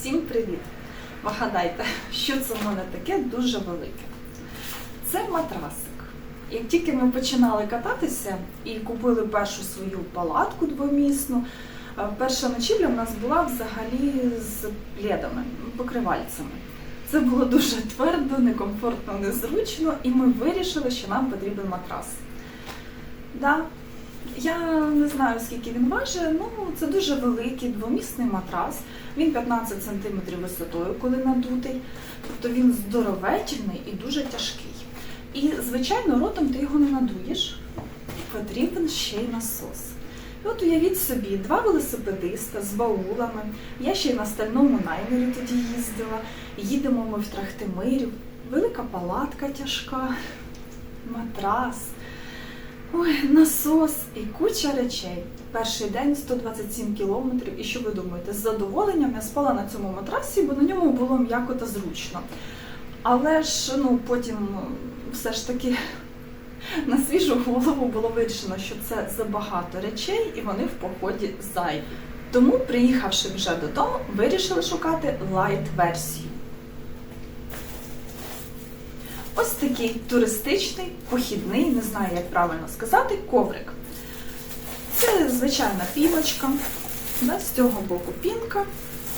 Всім привіт! Вгадайте, що це в мене таке дуже велике. Це матрасик. Як тільки ми починали кататися і купили першу свою палатку двомісну, е, перша ночівля в нас була взагалі з пледами, покривальцями. Це було дуже твердо, некомфортно, незручно, і ми вирішили, що нам потрібен матрас. Да, я не знаю, скільки він важить, ну це дуже великий двомісний матрас. Він 15 см висотою, коли надутий. Тобто він здоровечний і дуже тяжкий. І, звичайно, ротом ти його не надуєш. Потрібен ще й насос. І от уявіть собі, два велосипедиста з баулами. Я ще й на стальному наймері тоді їздила. Їдемо ми в Трахтимирів. Велика палатка тяжка, матрас. Ой, насос і куча речей. Перший день 127 кілометрів. І що ви думаєте? З задоволенням я спала на цьому матрасі, бо на ньому було м'яко та зручно. Але ж ну потім ну, все ж таки на свіжу голову було вирішено, що це забагато речей, і вони в поході зайві. Тому, приїхавши вже додому, вирішили шукати лайт-версію. Ось такий туристичний, похідний, не знаю, як правильно сказати, коврик. Це звичайна піночка, да, з цього боку пінка,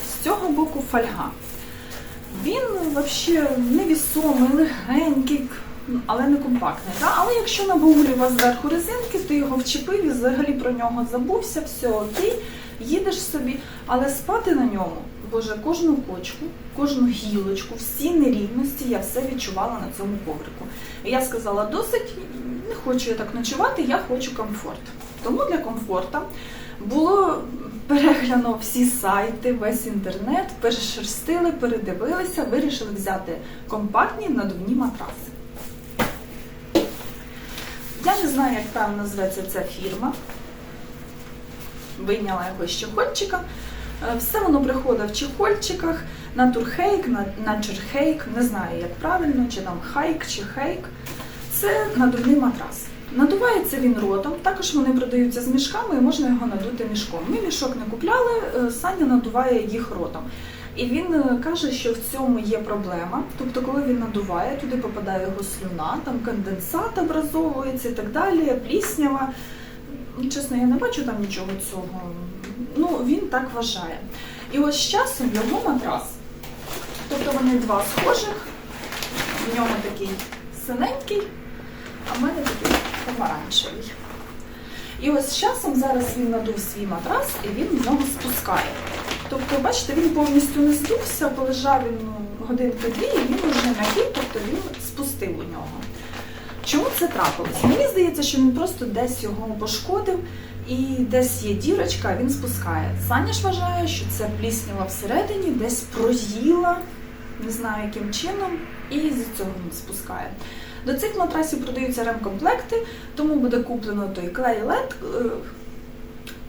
з цього боку фольга. Він взагалі невісомий, легенький, ну, але не компактний. Да? Але якщо на баулі вас зверху резинки, ти його вчепив і взагалі про нього забувся, все окей, їдеш собі, але спати на ньому, боже, кожну кочку, кожну гілочку, всі нерівності я все відчувала на цьому коврику. Я сказала, досить, не хочу я так ночувати, я хочу комфорт. Тому для комфорту було перегляно всі сайти, весь інтернет, перешерстили, передивилися, вирішили взяти компактні надувні матраси. Я не знаю, як правильно називається ця фірма. Вийняла якось чехольчика. Е, Все воно приходить в чехольчиках на турхейк, на, на черхейк, не знаю, як правильно, чи там хайк, чи хейк. Це надувний матрас. Надувається він ротом, також вони продаються з мішками і можна його надути мішком. Ми мішок не купляли, е, Саня надуває їх ротом. І він е, каже, що в цьому є проблема. Тобто, коли він надуває, туди попадає його слюна, там конденсат образовується і так далі, пліснява. Ну, Чесно, я не бачу там нічого цього. Ну, він так вважає. І ось з часом його матрас. Тобто вони два схожих, в ньому такий синенький, а в мене такий помаранчевий. І ось з часом зараз він надув свій матрас і він в нього спускає. Тобто, бачите, він повністю не здувся, полежав він ну, годинки дві, і він вже м'який, тобто він спустив у нього. Чому це трапилось? Мені здається, що він просто десь його пошкодив і десь є дірочка, він спускає. Саня ж вважає, що це пліснява всередині, десь проїла, не знаю яким чином, і з цього він спускає. До цих матрасів продаються ремкомплекти, тому буде куплено той клей лед,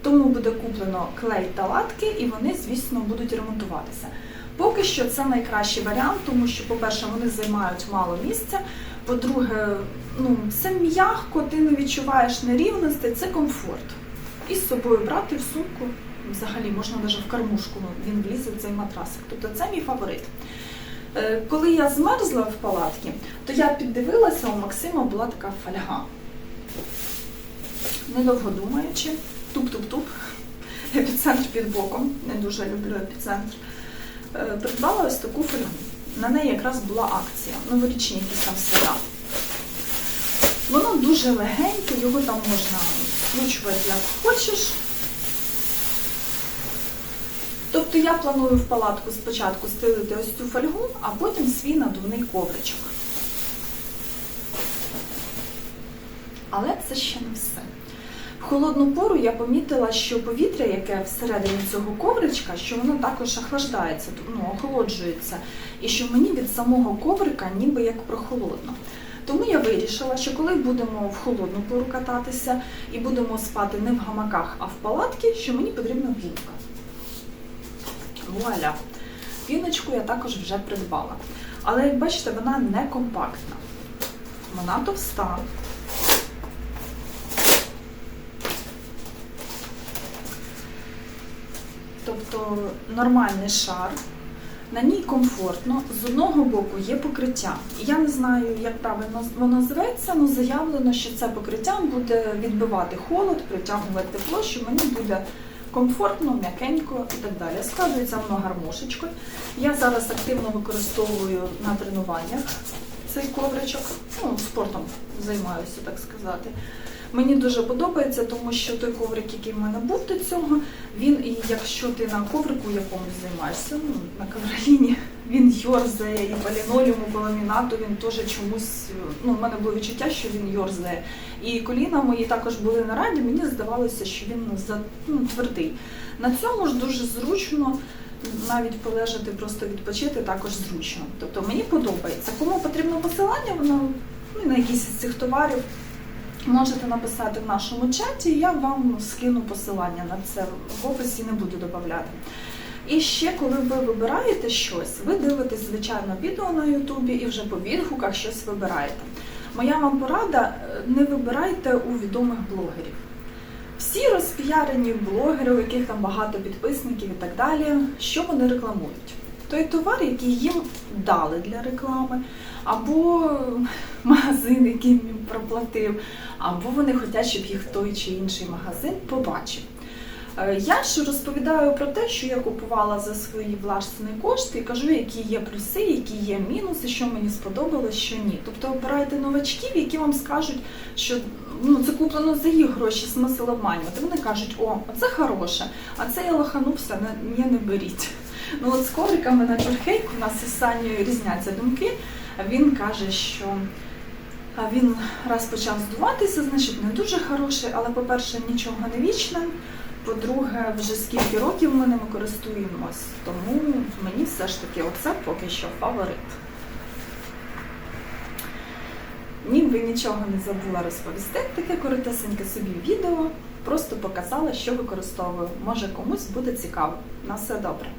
тому буде куплено клей та латки, і вони, звісно, будуть ремонтуватися. Поки що це найкращий варіант, тому що, по-перше, вони займають мало місця. По-друге, ну, це м'яко, ти не відчуваєш нерівностей, це комфорт. І з собою брати в сумку, взагалі, можна навіть в кормушку, ну, він влізе в цей матрасик. Тобто це мій фаворит. Е, Коли я змерзла в палатці, то я піддивилася, у Максима була така фольга. Недовго думаючи, туп-туп-туп, епіцентр під боком, не дуже люблю епіцентр. Е, Придбала ось таку фольгу. На неї якраз була акція, новорічні якісь там свята. Воно дуже легеньке, його там можна вкручувати як хочеш. Тобто я планую в палатку спочатку стелити ось цю фольгу, а потім свій надувний ковричок. Але це ще не все. В холодну пору я помітила, що повітря, яке всередині цього ковричка, що воно також охлаждається, ну, охолоджується, і що мені від самого коврика ніби як прохолодно. Тому я вирішила, що коли будемо в холодну пору кататися і будемо спати не в гамаках, а в палатці, що мені потрібна пінка. Вуаля. Піночку я також вже придбала. Але як бачите, вона не компактна. Вона товста. Тобто нормальний шар На ній комфортно. З одного боку є покриття. Я не знаю, як правильно воно зветься, але заявлено, що це покриття буде відбивати холод, притягувати тепло, що мені буде комфортно, м'якенько і так далі. Складується воно гармошечкою. Я зараз активно використовую на тренуваннях цей ковричок. Ну, спортом займаюся, так сказати. Мені дуже подобається, тому що той коврик, який в мене був до цього, він якщо ти на коврику якомусь займаєшся, ну на ковроліні, він йорзає і по лінолеуму, по ламінату він теж чомусь. Ну, в мене було відчуття, що він йорзає. І коліна мої також були на раді, мені здавалося, що він ну, твердий. На цьому ж дуже зручно. Навіть полежати, просто відпочити також зручно. Тобто мені подобається. Кому потрібно посилання, воно ну, на якісь з цих товарів можете написати в нашому чаті, я вам скину посилання на це в описі не буду додавати. І ще, коли ви вибираєте щось, ви дивитесь, звичайно, відео на Ютубі і вже по відгуках щось вибираєте. Моя вам порада: е, не вибирайте у відомих блогерів. Всі розпіарені блогери, у яких там багато підписників і так далі, що вони рекламують? Той товар, який їм дали для реклами, або магазин, який їм проплатив, або вони хочуть, щоб їх той чи інший магазин побачив. Е, Я ж розповідаю про те, що я купувала за свої власні кошти і кажу, які є плюси, які є мінуси, що мені сподобалось, що ні. Тобто обирайте новачків, які вам скажуть, що ну це куплено за їх гроші, смисл обманювати. Вони кажуть, о, це хороше, а це я лоханувся, не, не беріть. Ну от з ковриками на Чорхейк у нас із Санєю різняться думки. Він каже, що він раз почав здуватися, значить не дуже хороший, але, по-перше, нічого не вічне. По-друге, вже скільки років ми ними користуємось, тому мені все ж таки оце поки що фаворит. Ніби нічого не забула розповісти, таке коротесеньке собі відео. Просто показала, що використовую. Може комусь буде цікаво. На все добре.